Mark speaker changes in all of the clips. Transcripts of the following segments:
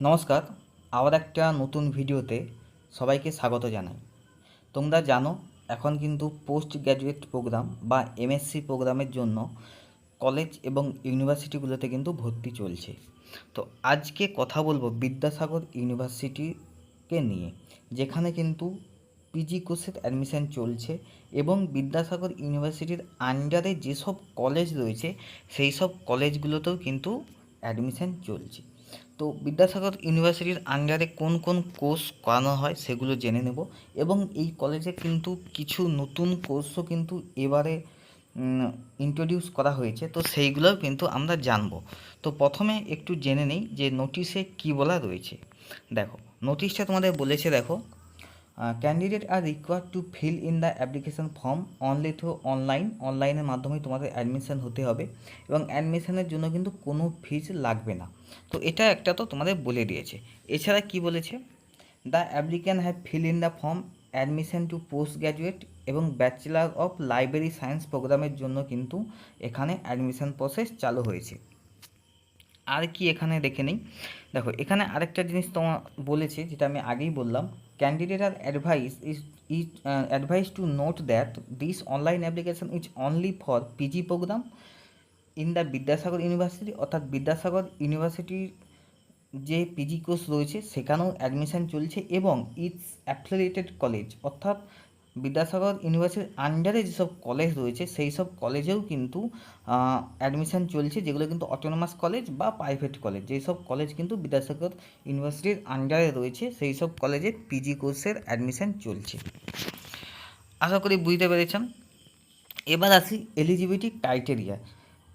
Speaker 1: নমস্কার, আবার একটা নতুন ভিডিওতে সবাইকে স্বাগত জানাই। তোমরা জানো, এখন কিন্তু পোস্ট গ্র্যাজুয়েট প্রোগ্রাম বা এমএসসি প্রোগ্রামের জন্য কলেজ এবং ইউনিভার্সিটিগুলোতে কিন্তু ভর্তি চলছে। তো আজকে কথা বলব বিদ্যাসাগর ইউনিভার্সিটিকে নিয়ে, যেখানে কিন্তু পিজি কোর্সের অ্যাডমিশন চলছে এবং বিদ্যাসাগর ইউনিভার্সিটির আন্ডারে যেসব কলেজ রয়েছে সেই সব কলেজগুলোতেও কিন্তু অ্যাডমিশন চলছে। তো বিদ্যাসাগর ইউনিভার্সিটির আন্ডারে কোন কোন কোর্স করানো হয় সেগুলো জেনে নেব। এবং এই কলেজে কিন্তু কিছু নতুন কোর্সও কিন্তু এবারে ইন্ট্রোডিউস করা হয়েছে। তো সেইগুলোও কিন্তু আমরা জানব। তো প্রথমে একটু জেনে নেই যে নোটিশে কী বলা রয়েছে। দেখো নোটিশটা তোমাদের বলেছে, দেখো candidate are required to fill in the application form only through online অনলাইনের মাধ্যমে তোমাদের অ্যাডমিশন হতে হবে এবং অ্যাডমিশনের জন্য কিন্তু কোনো ফিজ লাগবে না। তো এটা একটা তো তোমাদের বলে দিয়েছে। এছাড়া কি বলেছে? The applicant have fill in the form admission to post graduate এবং ব্যাচেলার অফ লাইব্রেরি সায়েন্স প্রোগ্রামের জন্য কিন্তু এখানে অ্যাডমিশন প্রসেস চালু হয়েছে। আর কি এখানে দেখে নেই। দেখো, এখানে আরেকটা জিনিস তোমার বলেছে, যেটা আমি আগেই বললাম। Candidate are advice is is advice to note that this online application is only for PG programme in the Vidyasagar university অর্থাৎ বিদ্যাসাগর ইউনিভার্সিটির যে পিজি কোর্স রয়েছে, সেখানেও অ্যাডমিশন চলছে এবং ইটস অ্যাফিলিয়েটেড কলেজ অর্থাৎ বিদ্যাসাগর ইউনিভার্সিটির আন্ডারে যেসব কলেজ রয়েছে, সেই সব কলেজেও কিন্তু অ্যাডমিশন চলছে, যেগুলো কিন্তু অটোনোমাস কলেজ বা প্রাইভেট কলেজ যেই সব কলেজ কিন্তু বিদ্যাসাগর ইউনিভার্সিটির আন্ডারে রয়েছে, সেই সব কলেজে পিজি কোর্সের অ্যাডমিশান চলছে। আশা করি বুঝতে পেরেছেন। এবার আসি এলিজিবিলিটি ক্রাইটেরিয়া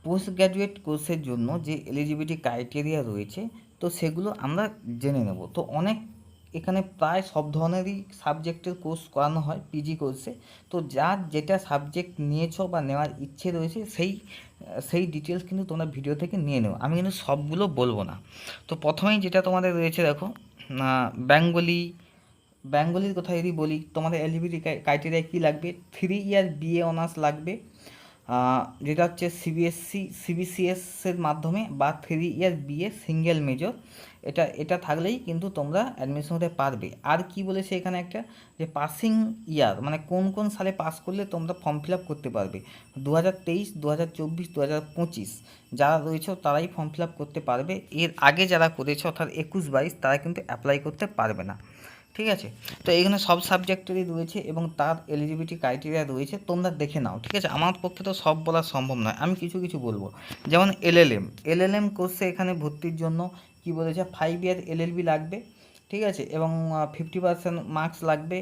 Speaker 1: পোস্ট গ্র্যাজুয়েট কোর্সের জন্য যে এলিজিবিলিটি ক্রাইটেরিয়া রয়েছে, তো সেগুলো আমরা জেনে নেব। তো অনেক এখানে প্রায় সব ধরনেরই সাবজেক্টের কোর্স করানো হয় পিজি কোর্সে তো যার যেটা সাবজেক্ট নিয়েছো বা নেওয়ার ইচ্ছে রয়েছে, সেই সেই ডিটেলস কিন্তু তোমরা ভিডিও থেকে নিয়ে নেও। আমি কিন্তু সবগুলো বলব না। তো প্রথমেই যেটা তোমাদের রয়েছে দেখো বেঙ্গলি বেঙ্গলির কথা যদি বলি, তোমাদের এলিজিবিলিটি ক্রাইটেরিয়া কী লাগবে? থ্রি ইয়ার বিএ অনার্স লাগবে। যেটা হচ্ছে সিবিএসসি সিবিসিএসের মাধ্যমে বা three year BA single major এটা এটা থাকলেই কিন্তু তোমরা অ্যাডমিশন হতে পারবে। আর কি বলেছে এখানে একটা? যে পাসিং ইয়ার মানে কোন কোন সালে পাস করলে তোমরা ফর্ম ফিল আপ করতে পারবে? দু হাজার তেইশ দু চব্বিশ দু পঁচিশ, যারা রয়েছে তারাই ফর্ম ফিল আপ করতে পারবে। এর আগে যারা করেছে, অর্থাৎ একুশ বাইশ, তারা কিন্তু অ্যাপ্লাই করতে পারবে না। ঠিক আছে? তো এখানে সব সাবজেক্টেরই রয়েছে এবং তার এলিজিবিলিটি ক্রাইটেরিয়া রয়েছে, তোমরা দেখে নাও, ঠিক আছে? আমার পক্ষে তো সব বলা সম্ভব নয়, আমি কিছু কিছু বলব। যেমন এলএলএম এলএলএম কোর্সে এখানে ভর্তির জন্য কি বলেছে? ফাইভ ইয়ার এলএলবি লাগবে, ঠিক আছে? এবং ফিফটি পার্সেন্ট মার্কস লাগবে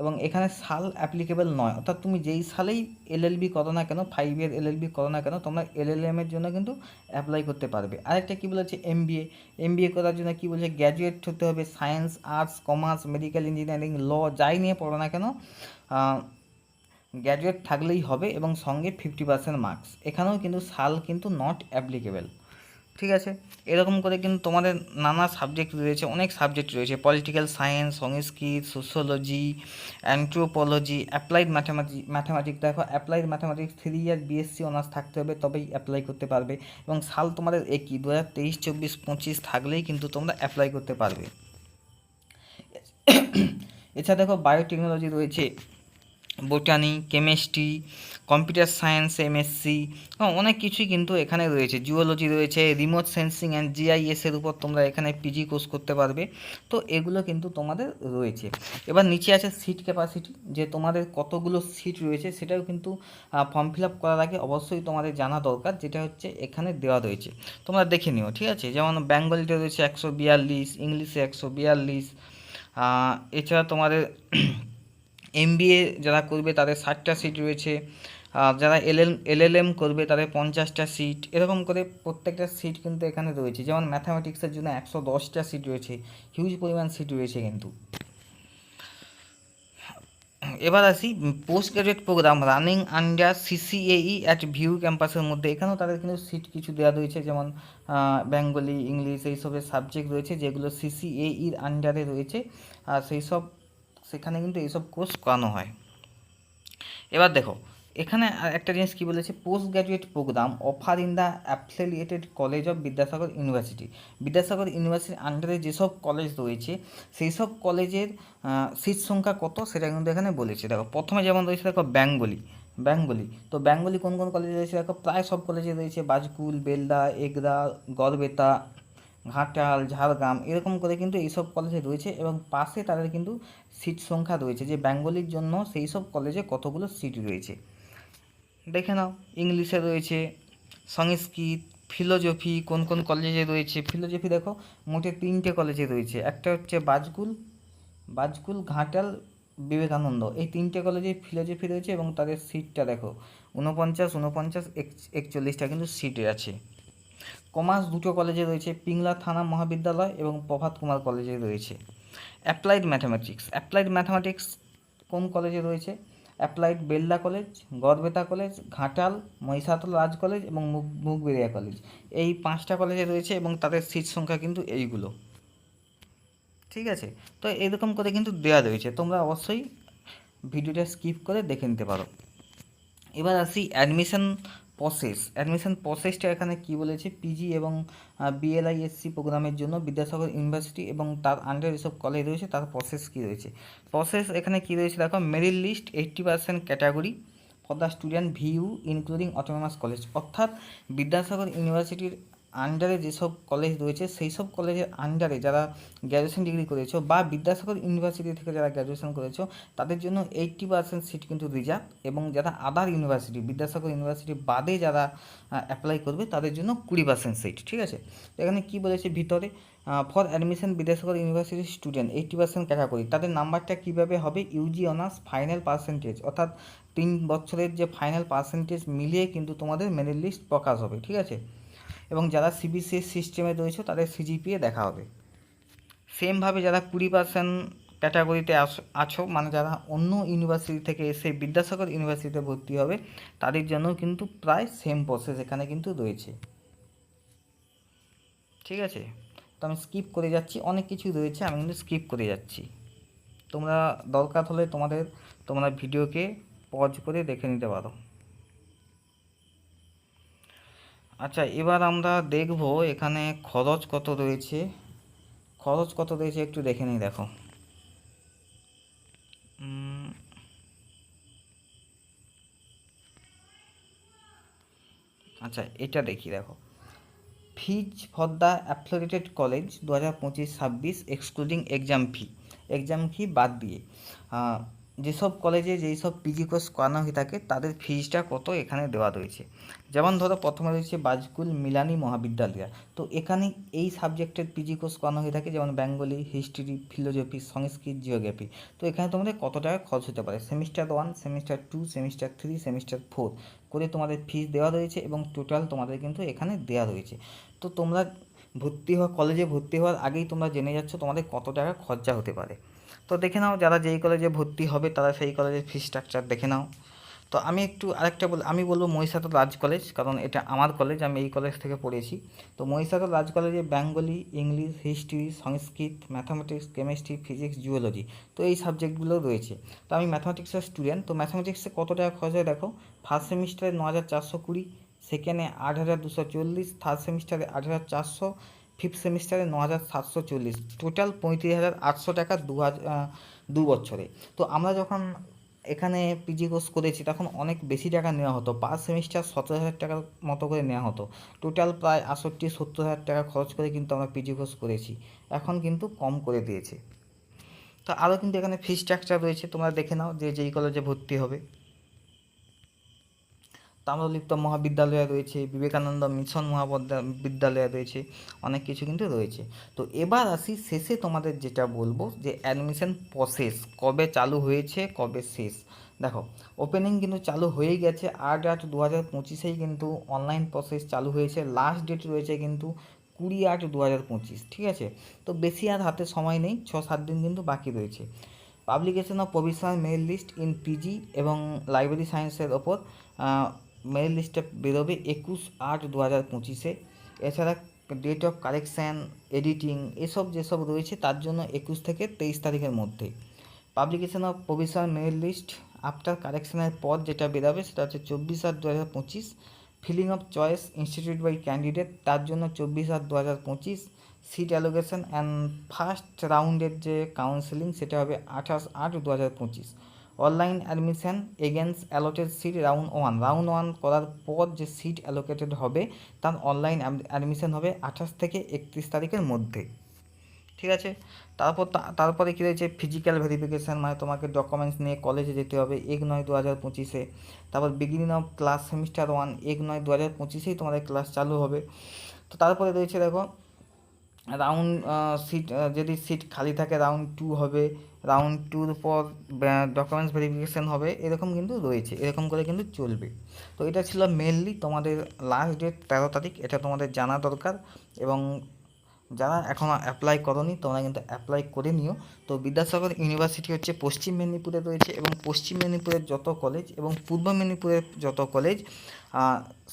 Speaker 1: এবং এখানে সাল অ্যাপ্লিকেবল নয়। অর্থাৎ তুমি যেই সালেই এলএলবি করো না কেন ফাইভ ইয়ার এলএলবি করো না কেন, তোমরা এলএলএম এর জন্য কিন্তু অ্যাপ্লাই করতে পারবে। আরেকটা কী বলেছে? এমবিএ এমবিএ করার জন্য কী বলছে? গ্র্যাজুয়েট হতে হবে science arts commerce medical engineering law যাই নিয়ে পড়ো না কেন গ্র্যাজুয়েট থাকলেই হবে এবং সঙ্গে ফিফটি পার্সেন্ট মার্কস এখানেও কিন্তু সাল কিন্তু নট অ্যাপ্লিকেবল ঠিক আছে? এরকম করে কিন্তু তোমাদের নানা সাবজেক্ট রয়েছে, অনেক সাবজেক্ট রয়েছে। Political science Sanskrit sociology anthropology applied mathematic mathematics দেখো applied mathematics three year BSc honours থাকতে হবে, তবেই অ্যাপ্লাই করতে পারবে। এবং সাল তোমাদের একই দু হাজার তেইশ, চব্বিশ, পঁচিশ থাকলেই কিন্তু তোমরা অ্যাপ্লাই করতে পারবে। এছাড়া দেখো বায়োটেকনোলজি রয়েছে। Botany, chemistry, computer science, MSc অনেক কিছুই কিন্তু এখানে রয়েছে। জিওলজি রয়েছে, রিমোট সেন্সিং অ্যান্ড জিআইএসের উপর তোমরা এখানে পিজি কোর্স করতে পারবে। তো এগুলো কিন্তু তোমাদের রয়েছে। এবার নিচে আছে সিট ক্যাপাসিটি, যে তোমাদের কতগুলো সিট রয়েছে সেটাও কিন্তু ফর্ম ফিল আপ করার আগে অবশ্যই তোমাদের জানা দরকার, যেটা হচ্ছে এখানে দেওয়া রয়েছে। তোমরা দেখে নিও, ঠিক আছে? যেমন বেঙ্গলিতে রয়েছে একশো বিয়াল্লিশ, ইংলিশে একশো বিয়াল্লিশ এছাড়া তোমাদের এমবিএ যারা করবে তাদের ষাটটা সিট রয়েছে। যারা এলএল এলএলএম করবে তাদের পঞ্চাশটা সিট এরকম করে প্রত্যেকটা সিট কিন্তু এখানে রয়েছে। যেমন ম্যাথামেটিক্সের জন্য একশো দশটা সিট রয়েছে। হিউজ পরিমাণ সিট রয়েছে কিন্তু। এবার আসি post graduate programme running under CCAE at VU ক্যাম্পাসের মধ্যে। এখানেও তাদের কিন্তু সিট কিছু দেওয়া রয়েছে। যেমন বেঙ্গলি ইংলিশ এইসবের সাবজেক্ট রয়েছে, যেগুলো সিসিএইর আন্ডারে রয়েছে। আর সেই সব সেখানে কিন্তু এইসব কোর্স করানো হয়। এবার দেখো, এখানে একটা জিনিস কী বলেছে? Post graduate programme offer in the affiliated college of Vidyasagar university Vidyasagar ইউনিভার্সিটির আন্ডারে যেসব কলেজ রয়েছে সেই সব কলেজের সিট সংখ্যা কত? সেটা কিন্তু এখানে বলেছে। দেখো, প্রথমে যেমন রয়েছে, দেখো বেঙ্গলি বেঙ্গলি তো বেঙ্গলি কোন কোন কলেজে রয়েছে? দেখো, প্রায় সব কলেজে রয়েছে। বাজকুল বেলদা, এগরা, গড়বেতা ঘাটাল, ঝাড়গ্রাম এরকম করে কিন্তু এইসব কলেজে রয়েছে এবং পাশে তাদের কিন্তু সিট সংখ্যা রয়েছে যে বেঙ্গলির জন্য সেই সব কলেজে কতগুলো সিট রয়েছে। দেখে নাও, ইংলিশে রয়েছে, সংস্কৃত ফিলোজফি কোন কোন কলেজে রয়েছে। ফিলোজফি দেখো, মোটে তিনটে কলেজে রয়েছে, একটা হচ্ছে বাজকুল বাজকুল ঘাটাল, বিবেকানন্দ। এই তিনটে কলেজে ফিলোজফি রয়েছে এবং তাদের সিটটা দেখো উনপঞ্চাশ এক- একচল্লিশটা কিন্তু সিটে আছে। কমার্স দুটো কলেজে রয়েছে, পিংলা থানা মহাবিদ্যালয় এবং প্রভাত কুমার কলেজে রয়েছে। অ্যাপ্লাইড ম্যাথামেটিক্স অ্যাপ্লাইড ম্যাথামেটিক্স কোন কলেজে রয়েছে? Applied Bella college Garhbeta college Ghatal Mahishadal Raj college এবং মুখ মুখবেরিয়া কলেজ এই পাঁচটা কলেজে রয়েছে এবং তাদের সিট সংখ্যা কিন্তু এইগুলো। ঠিক আছে? তো এরকম করে কিন্তু দেওয়া রয়েছে। তোমরা অবশ্যই ভিডিওটা স্কিপ করে দেখে নিতে পারো। এবার আসি অ্যাডমিশন প্রসেস অ্যাডমিশন প্রসেসটা এখানে কি বলেছে? পিজি এবং বিএলআইএসসি প্রোগ্রামের জন্য বিদ্যাসাগর ইউনিভার্সিটি এবং তার আন্ডার এসব কলেজ রয়েছে, তার প্রসেস কী রয়েছে? প্রসেস এখানে কী রয়েছে দেখো? Merit list eighty percent category for the student VU including autonomous college অর্থাৎ বিদ্যাসাগর ইউনিভার্সিটির আন্ডারে যেসব কলেজ রয়েছে সেই সব কলেজের আন্ডারে যারা গ্র্যাজুয়েশন ডিগ্রি করেছ বা বিদ্যাসাগর ইউনিভার্সিটি থেকে যারা গ্র্যাজুয়েশন করেছ, তাদের জন্য এইট্টি পার্সেন্ট সিট কিন্তু রিজার্ভ এবং যারা আদার ইউনিভার্সিটি বিদ্যাসাগর ইউনিভার্সিটি বাদে যারা অ্যাপ্লাই করবে, তাদের জন্য কুড়ি পার্সেন্ট সিট ঠিক আছে? এখানে কী বলেছে ভিতরে? ফর অ্যাডমিশন বিদ্যাসাগর ইউনিভার্সিটির স্টুডেন্ট এইট্টি পার্সেন্ট ক্যাটাগরি তাদের নাম্বারটা কীভাবে হবে? ইউজি অনার্স ফাইনাল পার্সেন্টেজ অর্থাৎ তিন বছরের যে ফাইনাল পার্সেন্টেজ মিলিয়ে কিন্তু তোমাদের মেরিট লিস্ট প্রকাশ হবে, ঠিক আছে? এবং যারা সিবিসিএস সিস্টেমে রয়েছে, তাদের সিজিপিএ দেখা হবে। সেমভাবে যারা কুড়ি পার্সেন্ট ক্যাটাগরিতে আছো মানে যারা অন্য ইউনিভার্সিটি থেকে এসে বিদ্যাসাগর ইউনিভার্সিটিতে ভর্তি হবে, তাদের জন্য কিন্তু প্রায় সেম প্রসেস এখানে কিন্তু রয়েছে। ঠিক আছে? তো আমি স্কিপ করে যাচ্ছি, অনেক কিছু রয়েছে, আমি কিন্তু স্কিপ করে যাচ্ছি। তোমরা দরকার হলে তোমাদের, তোমরা ভিডিওকে পজ করে দেখে নিতে পারো। আচ্ছা এবার আমরা দেখব এখানে খরচ কত রয়েছে। খরচ কত রয়েছে একটু দেখে নিই, দেখো। আচ্ছা এটা দেখি, দেখো। Fees for the affiliated college দু হাজার পঁচিশ ছাব্বিশ, excluding exam fee. Exam fee বাদ দিয়ে। যেসব কলেজে যেই সব পিজি কোর্স করানো হয়ে থাকে, তাদের ফিজটা কত এখানে দেওয়া রয়েছে? যেমন ধরো প্রথমে রয়েছে বাজকুল মিলানি মহাবিদ্যালয়। তো এখানে এই সাবজেক্টের পিজি কোর্স করানো হয়ে থাকে, যেমন Bengali history philosophy Sanskrit geography তো এখানে তোমাদের কত টাকা খরচ হতে পারে? Semester one semester two semester three semester four করে তোমাদের ফিজ দেওয়া রয়েছে এবং টোটাল তোমাদের কিন্তু এখানে দেওয়া রয়েছে। তো তোমরা ভর্তি হওয়া কলেজে ভর্তি হওয়ার আগেই তোমরা জেনে যাচ্ছ তোমাদের কত টাকা খরচা হতে পারে। তো দেখে নাও যারা যেই কলেজে ভর্তি হবে তারা সেই কলেজের ফি স্ট্রাকচার দেখে নাও। তো আমি একটু আরেকটা বল, আমি বলব মহিষাদল রাজ কলেজ কারণ এটা আমার কলেজ আমি এই কলেজ থেকে পড়েছি। তো মহিষাদল রাজ কলেজে Bengali, English history Sanskrit mathematics chemistry physics geology তো এই সাবজেক্টগুলো রয়েছে। তো আমি ম্যাথামেটিক্সের স্টুডেন্ট তো ম্যাথামেটিক্সে কত টাকা খরচ হয় দেখো? ফার্স্ট সেমিস্টারে ন হাজার চারশো কুড়ি সেকেন্ডে আট হাজার দুশো চল্লিশ থার্ড সেমিস্টারে আট হাজার চারশো ফিফথ সেমিস্টারে ন হাজার সাতশো চল্লিশ। টোটাল পঁয়ত্রিশ হাজার আটশো টাকা দু হাজার দু বছরে। তো আমরা যখন এখানে পিজি কোর্স করেছি, তখন অনেক বেশি টাকা নেওয়া হতো। পার সেমিস্টার সতেরো হাজার টাকার মতো করে নেওয়া হতো। টোটাল প্রায় আটষট্টি, সত্তর হাজার টাকা খরচ করে কিন্তু আমরা পিজি কোর্স করেছি। এখন কিন্তু কম করে দিয়েছে। তো আরও কিন্তু এখানে ফি স্ট্রাকচার রয়েছে। তোমরা দেখে নাও যে যেই কলেজে ভর্তি হবে। তাম্রলিপ্ত মহাবিদ্যালয় রয়েছে, বিবেকানন্দ মিশন মহাবিদ্যালয় রয়েছে, অনেক কিছু কিন্তু রয়েছে। তো এবার আসি শেষে তোমাদের যেটা বলব যে অ্যাডমিশন প্রসেস কবে চালু হয়েছে, কবে শেষ। দেখো ওপেনিং কিন্তু চালু হয়েই গেছে, আট আট দু হাজার পঁচিশেই কিন্তু অনলাইন প্রসেস চালু হয়েছে লাস্ট ডেট রয়েছে কিন্তু কুড়ি আট দু হাজার পঁচিশ, ঠিক আছে? তো বেশি আর হাতে সময় নেই, ছ সাত দিন কিন্তু বাকি রয়েছে। Publication of provisional merit list in PG এবং লাইব্রেরি সায়েন্সের ওপর মেরিট লিস্টটা বেরোবে একুশ আট দু হাজার পঁচিশে। এছাড়া ডেট অফ কারেকশান এডিটিং এসব যেসব রয়েছে তার জন্য একুশ থেকে তেইশ তারিখের মধ্যে। Publication of provisional merit list after কারেকশনের পর যেটা বেরোবে সেটা হচ্ছে চব্বিশ আট দু হাজার পঁচিশ। Filling of choice institute by candidate তার জন্য চব্বিশ আট দু হাজার পঁচিশ। সিট অ্যালোকেশন অ্যান্ড ফার্স্ট রাউন্ডের যে কাউন্সেলিং সেটা হবে আঠাশ আট দু হাজার পঁচিশ। Online admission against allotted seat round one. Round one করার পর যে সিট অ্যালোকেটেড হবে, তার অনলাইন অ্যাডমিশন হবে আঠাশ থেকে একত্রিশ তারিখের মধ্যে। ঠিক আছে? তারপর তারপরে কী রয়েছে? ফিজিক্যাল ভেরিফিকেশান মানে তোমাকে ডকুমেন্টস নিয়ে কলেজে যেতে হবে এক নয় দু হাজার পঁচিশে। তারপর beginning of class semester one এক নয় দু হাজার পঁচিশেই তোমাদের ক্লাস চালু হবে। তো তারপরে রয়েছে দেখো রাউন্ড সিট যদি সিট খালি থাকে রাউন্ড টু হবে। রাউন্ড টুর পর ডকুমেন্টস ভেরিফিকেশান হবে। এরকম কিন্তু রয়েছে। এরকম করে কিন্তু চলবে। তো এটা ছিল মেনলি তোমাদের লাস্ট ডেট তেরো তারিখ। এটা তোমাদের জানা দরকার। এবং যারা এখনও অ্যাপ্লাই করনি, তোমরা কিন্তু অ্যাপ্লাই করে নিও। তো বিদ্যাসাগর ইউনিভার্সিটি হচ্ছে পশ্চিম মেদিনীপুরে রয়েছে এবং পশ্চিম মেদিনীপুরের যত কলেজ এবং পূর্ব মেদিনীপুরের যত কলেজ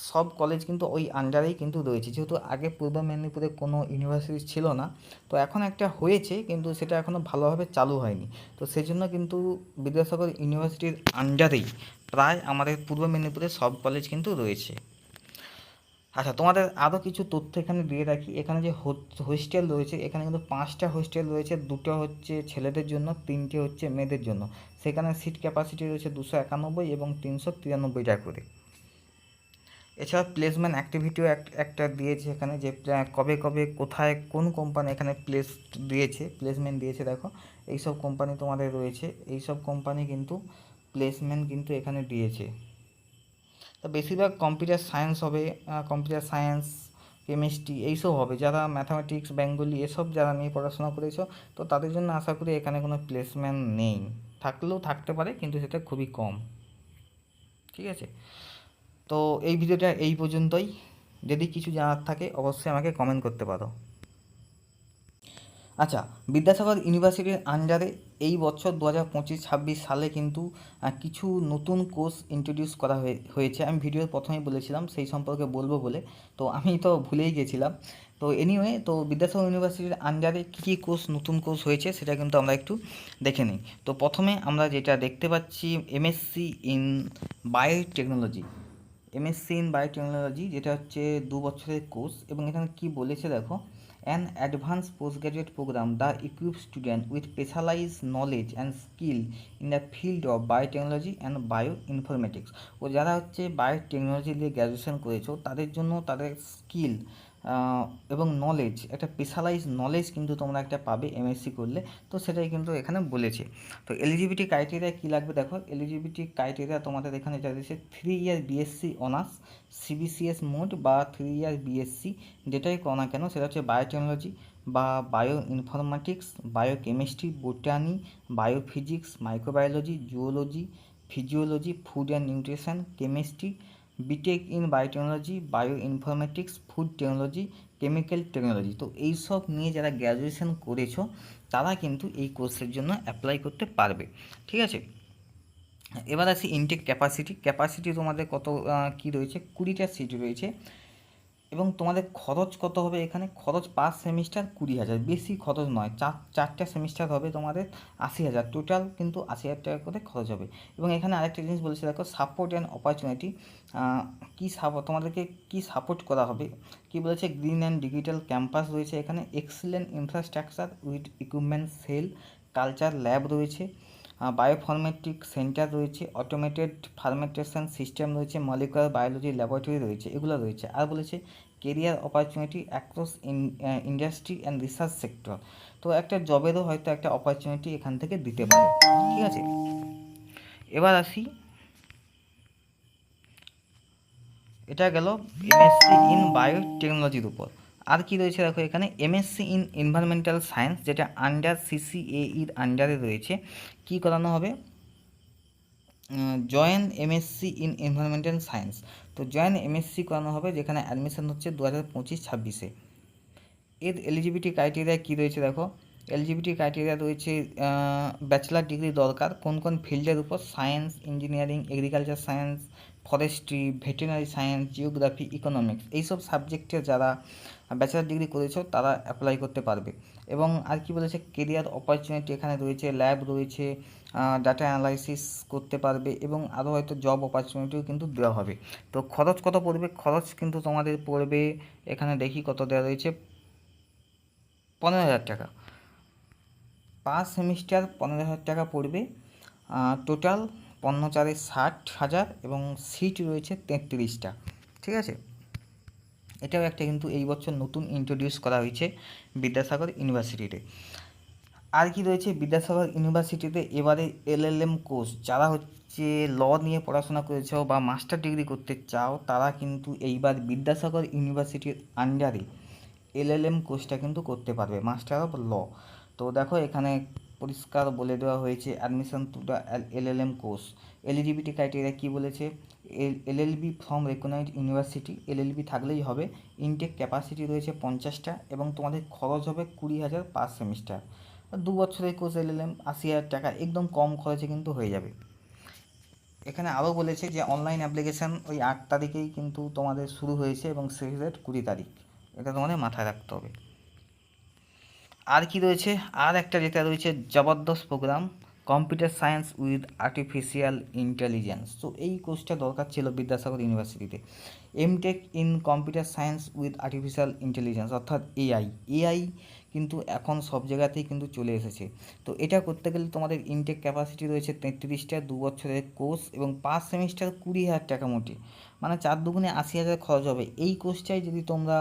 Speaker 1: সব কলেজ কিন্তু ওই আন্ডারেই কিন্তু রয়েছে। যেহেতু আগে পূর্ব মেদিনীপুরে কোনো ইউনিভার্সিটি ছিল না, তো এখন একটা হয়েছে, কিন্তু সেটা এখনও ভালোভাবে চালু হয়নি। তো সেই জন্য কিন্তু বিদ্যাসাগর ইউনিভার্সিটির আন্ডারেই প্রায় আমাদের পূর্ব মেদিনীপুরের সব কলেজ কিন্তু রয়েছে। আচ্ছা তোমাদের আরও কিছু তথ্য এখানে দিয়ে রাখি। এখানে যে হোস্টেল রয়েছে, এখানে কিন্তু পাঁচটা হোস্টেল রয়েছে। দুটো হচ্ছে ছেলেদের জন্য, তিনটে হচ্ছে মেয়েদের জন্য। সেখানে সিট ক্যাপাসিটি রয়েছে দুশো একানব্বই এবং তিনশো তিরানব্বইটা করে। এছাড়া প্লেসমেন্ট অ্যাক্টিভিটিও একটা দিয়েছে এখানে যে কবে কবে কোথায় কোন কোম্পানি এখানে প্লেস দিয়েছে প্লেসমেন্ট দিয়েছে দেখো, এইসব কোম্পানি তোমাদের রয়েছে এই সব কোম্পানি কিন্তু প্লেসমেন্ট কিন্তু এখানে দিয়েছে। তো বেশিরভাগ কম্পিউটার সায়েন্স হবে কম্পিউটার সায়েন্স কেমিস্ট্রি এইসব হবে, যারা ম্যাথামেটিক্স বেঙ্গলি এসব যারা নিয়ে পড়াশোনা করেছ, তো তাদের জন্য আশা করি এখানে কোনো প্লেসমেন্ট নেই। থাকলেও থাকতে পারে, কিন্তু সেটা খুবই কম। ঠিক আছে? তো এই ভিডিওটা এই পর্যন্তই। যদি কিছু জানার থাকে, অবশ্যই আমাকে কমেন্ট করতে পারো। আচ্ছা বিদ্যাসাগর ইউনিভার্সিটির আন্ডারে এই বছর দু হাজার পঁচিশ ছাব্বিশ সালে কিন্তু কিছু নতুন কোর্স ইন্ট্রোডিউস করা হয়ে, হয়েছে। আমি ভিডিওর প্রথমেই বলেছিলাম, সেই সম্পর্কে বলব বলে। তো আমি তো ভুলেই গেছিলাম। তো এনিওয়ে তো বিদ্যাসাগর ইউনিভার্সিটির আন্ডারে কী কী কোর্স নতুন কোর্স হয়েছে, সেটা কিন্তু আমরা একটু দেখে নিই। তো প্রথমে আমরা যেটা দেখতে পাচ্ছি MSc in biotechnology MSc in biotechnology যেটা হচ্ছে দু বছরের কোর্স এবং এখানে কি বলেছে দেখো an advance post graduate programme the equip student with specialise knowledge and skill in the field of biotechnology and bio informatics ও যারা হচ্ছে বায়োটেকনোলজি নিয়ে গ্র্যাজুয়েশন করেছ, তাদের জন্য তাদের স্কিল এবং নলেজ একটা স্পেশালাইজ নলেজ কিন্তু তোমরা একটা পাবে এমএসসি করলে। তো সেটাই কিন্তু এখানে বলেছে। তো এলিজিবিলিটি ক্রাইটেরিয়া কী লাগবে দেখো? এলিজিবিলিটি ক্রাইটেরিয়া তোমাদের এখানে যা দিয়েছে three year BSc honours CBCS mode বা থ্রি ইয়ার বিএসসি যেটাই করো না কেন, সেটা হচ্ছে বায়োটেকনোলজি বা bio informatics biochemistry botany biophysics microbiology zoology physiology food and nutrition chemistry BTech in biotechnology bio informatics food technology chemical technology তো এইসব নিয়ে যারা গ্র্যাজুয়েশন করেছ, তারা কিন্তু এই কোর্সের জন্য অ্যাপ্লাই করতে পারবে। ঠিক আছে? এবার আসি ইনটেক ক্যাপাসিটি ক্যাপাসিটি তোমাদের কত কি রয়েছে? কুড়িটা সিট রয়েছে। এবং তোমাদের খরচ কত হবে এখানে? খরচ পাঁচ সেমিস্টার কুড়ি হাজার। বেশি খরচ নয়, চার, চারটা সেমিস্টার হবে তোমাদের আশি হাজার। টোটাল কিন্তু আশি হাজার টাকা করে খরচ হবে। এবং এখানে আরেকটা জিনিস বলেছে, দেখো সাপোর্ট অ্যান্ড অপরচুনিটি কী সাপোর্ট তোমাদেরকে কী সাপোর্ট করা হবে? কী বলেছে? গ্রিন অ্যান্ড ডিজিটাল ক্যাম্পাস রয়েছে এখানে। Excellent infrastructure with equipment cell culture lab রয়েছে। বায়োফর্মেটিক সেন্টার রয়েছে অটোমেটেড ফার্মেন্টেশন সিস্টেম রয়েছে মলিকুলার বায়োলজি ল্যাবরেটরি রয়েছে, এগুলো রয়েছে। আর বলেছে career opportunity across industry and research sector তো একটা জবেরও হয়তো একটা অপরচুনিটি এখান থেকে দিতে পারে। ঠিক আছে? এবার আসি। এটা গেল এমএসসি ইন বায়োটেকনোলজির উপর। আর কি রয়েছে দেখো এখানে? এমএসসি ইন এনভায়রনমেন্টাল সায়েন্স যেটা আন্ডার সিসিএ এর আন্ডারে রয়েছে। কি করানো হবে? Joint MSc in environmental science তো জয়েন এমএসসি করানো হবে, যেখানে অ্যাডমিশন হচ্ছে দু হাজার পঁচিশ ছাব্বিশে। এর এলিজিবিলিটি ক্রাইটেরিয়া কী রয়েছে দেখো? এলিজিবিলিটি ক্রাইটেরিয়া রয়েছে ব্যাচেলার ডিগ্রি দরকার। কোন কোন ফিল্ডের উপর science engineering agriculture science forestry veterinary science geography economics এইসব সাবজেক্টে যারা ব্যাচেলার ডিগ্রি করেছ, তারা অ্যাপ্লাই করতে পারবে। এবং আর কি বলেছে কেরিয়ার অপরচুনিটি এখানে রয়েছে ল্যাব রয়েছে ডাটা অ্যানালাইসিস করতে পারবে এবং আরও হয়তো জব অপরচুনিটিও কিন্তু দেওয়া হবে। তো খরচ কত পড়বে? খরচ কিন্তু তোমাদের পড়বে, এখানে দেখি কত দেওয়া রয়েছে, পনেরো হাজার টাকা। পাঁচ সেমিস্টার পনেরো হাজার টাকা পড়বে। টোটাল পণ্যচারে ষাট হাজার এবং সিট রয়েছে তেত্রিশটা। ঠিক আছে? এটাও একটা কিন্তু এই বছর নতুন ইন্ট্রোডিউস করা হয়েছে বিদ্যাসাগর ইউনিভার্সিটিতে। আর কি রয়েছে বিদ্যাসাগর ইউনিভার্সিটিতে? এবারে এলএলএম কোর্স। যারা হচ্ছে ল নিয়ে পড়াশোনা করেছ বা মাস্টার ডিগ্রি করতে চাও, তারা কিন্তু এইবার বিদ্যাসাগর ইউনিভার্সিটির আন্ডারে এলএলএম কোর্সটা কিন্তু করতে পারবে মাস্টার অফ ল তো দেখো এখানে পরিষ্কার বলে দেওয়া হয়েছে admission to the LLM course eligibility criteria কী বলেছে? LLB from recognised university LLB থাকলেই হবে। ইনটেক ক্যাপাসিটি রয়েছে পঞ্চাশটা এবং তোমাদের খরচ হবে কুড়ি হাজার পাঁচ সেমিস্টার দু বছরের কোর্স এলএলএম আশি হাজার টাকা, একদম কম খরচে কিন্তু হয়ে যাবে। এখানে আরও বলেছে যে অনলাইন অ্যাপ্লিকেশান ওই আট তারিখেই কিন্তু তোমাদের শুরু হয়েছে এবং শেষ ডেট কুড়ি তারিখ। এটা তোমাদের মাথায় রাখতে হবে। আর কি রয়েছে? আর একটা যেটা রয়েছে, জবরদস্ত programme computer science with artificial intelligence তো এই কোর্সটা দরকার ছিল বিদ্যাসাগর ইউনিভার্সিটিতে MTech in computer science with artificial intelligence অর্থাৎ এআই এআই কিন্তু এখন সব জায়গাতেই কিন্তু চলে এসেছে। তো এটা করতে গেলে তোমাদের ইনটেক ক্যাপাসিটি রয়েছে তেত্রিশটা দু বছরের কোর্স এবং পাঁচ সেমিস্টার কুড়ি হাজার টাকা মোটে। মানে চার দুগুণে আশি হাজার খরচ হবে। এই কোর্সটাই যদি তোমরা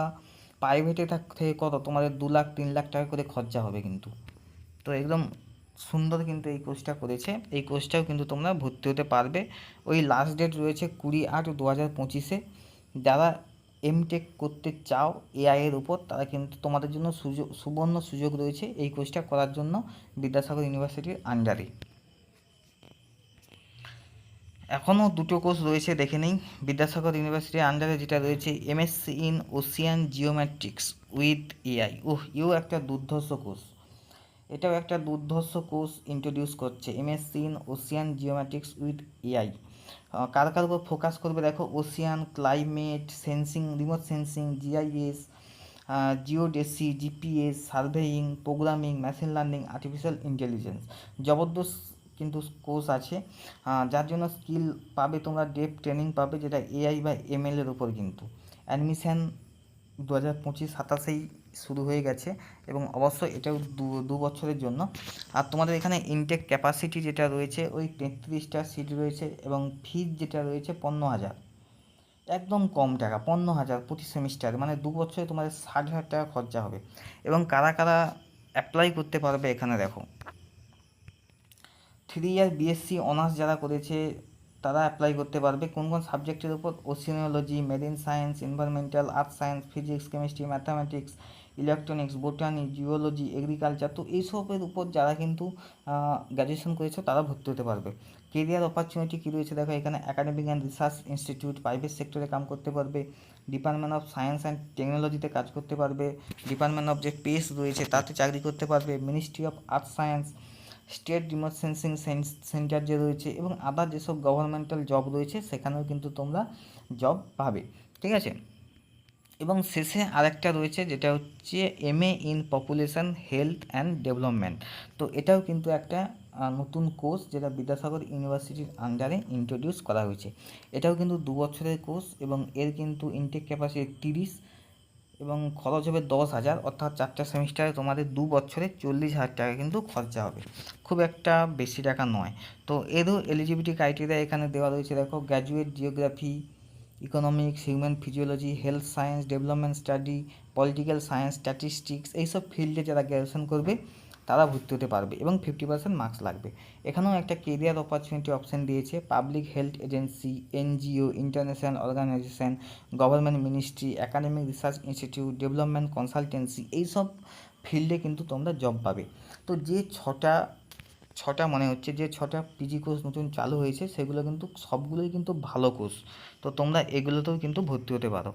Speaker 1: প্রাইভেটে থাক থেকে কত? তোমাদের দু লাখ, তিন লাখ টাকা করে খরচা হবে কিন্তু। তো একদম সুন্দর কিন্তু এই কোর্সটা করেছে। এই কোর্সটাও কিন্তু তোমরা ভর্তি হতে পারবে। ওই লাস্ট ডেট রয়েছে কুড়ি আট দু হাজার পঁচিশে। যারা এমটেক করতে চাও এআইয়ের উপর, তারা কিন্তু তোমাদের জন্য সুযোগ সুবর্ণ সুযোগ রয়েছে এই কোর্সটা করার জন্য বিদ্যাসাগর ইউনিভার্সিটির আন্ডারে এখনও দুটো কোর্স রয়েছে, দেখে নিই। বিদ্যাসাগর ইউনিভার্সিটির আন্ডারে যেটা রয়েছে MSc in ocean geometrics with AI oh you একটা দুর্ধর্ষ কোর্স। এটাও একটা দুর্ধর্ষ কোর্স ইন্ট্রোডিউস করছে MSc in ocean geometrics with AI কার কার উপর ফোকাস করবে দেখো ocean climate sensing remote sensing GIS geodesy GPS surveying programming machine learning artificial intelligence জবরদস্ত কিন্তু কোর্স আছে। যার জন্য স্কিল পাবে, তোমরা ডেপ ট্রেনিং পাবে যেটা এআই বা এমএল এর উপর কিন্তু। অ্যাডমিশান দু হাজার পঁচিশ সাতাশেই শুরু হয়ে গেছে এবং অবশ্যই এটাও দু বছরের জন্য। আর তোমাদের এখানে ইনটেক ক্যাপাসিটি যেটা রয়েছে, ওই তেত্রিশটা সিট রয়েছে এবং ফিজ যেটা রয়েছে পনেরো হাজার। একদম কম টাকা, পনেরো হাজার প্রতি সেমিস্টার মানে দু বছরে তোমাদের ষাট হাজার টাকা খরচা হবে। এবং কারা কারা অ্যাপ্লাই করতে পারবে এখানে দেখো। থ্রি ইয়ার বিএসসি অনার্স যারা করেছে, তারা অ্যাপ্লাই করতে পারবে। কোন কোন সাবজেক্টের উপর? Oceanology marine science environmental earth science physics chemistry mathematics electronics botany geology agriculture তো এইসবের উপর যারা কিন্তু গ্র্যাজুয়েশন করেছে, তারা ভর্তি হতে পারবে। কেরিয়ার অপরচুনিটি কী রয়েছে? দেখো, এখানে academic and research institute private সেক্টরে কাম করতে পারবে। ডিপার্টমেন্ট অফ সায়েন্স অ্যান্ড টেকনোলজিতে কাজ করতে পারবে। ডিপার্টমেন্ট অফ যে পেস রয়েছে, তাতে চাকরি করতে পারবে। Ministry of earth science state remote sensing centre যে রয়েছে এবং আদার যেসব গভর্নমেন্টাল জব রয়েছে সেখানেও কিন্তু তোমরা জব পাবে। ঠিক আছে? এবং শেষে আরেকটা রয়েছে যেটা হচ্ছে M A in population health and development তো এটাও কিন্তু একটা নতুন কোর্স যেটা বিদ্যাসাগর ইউনিভার্সিটির আন্ডারে ইন্ট্রোডিউস করা হয়েছে। এটাও কিন্তু দু বছরের কোর্স এবং এর কিন্তু ইনটেক ক্যাপাসিটি তিরিশ এবং খরচ হবে দশ হাজার, অর্থাৎ চারটা সেমিস্টারে তোমাদের দু বছরে চল্লিশ হাজার টাকা কিন্তু খরচা হবে। খুব একটা বেশি টাকা নয়। তো এরও এলিজিবিলিটি ক্রাইটেরিয়া এখানে দেওয়া রয়েছে। দেখো graduate geography economics human physiology health science development study political science statistics এইসব ফিল্ডে যারা গ্র্যাজুয়েশন করবে তারা ভর্তি হতে পারবে এবং ফিফটি পার্সেন্ট মার্কস লাগবে। এখানেও একটা কেরিয়ার অপরচুনিটি অপশান দিয়েছে public health agency NGO international organisation government ministry academic research institute development consultancy এইসব ফিল্ডে কিন্তু তোমরা জব পাবে। তো যে ছটা ছটা মনে হচ্ছে, যে ছটা পিজি কোর্স নতুন চালু হয়েছে, সেগুলো কিন্তু সবগুলোই কিন্তু ভালো কোর্স তো তোমরা এগুলোতেও কিন্তু ভর্তি হতে পারো।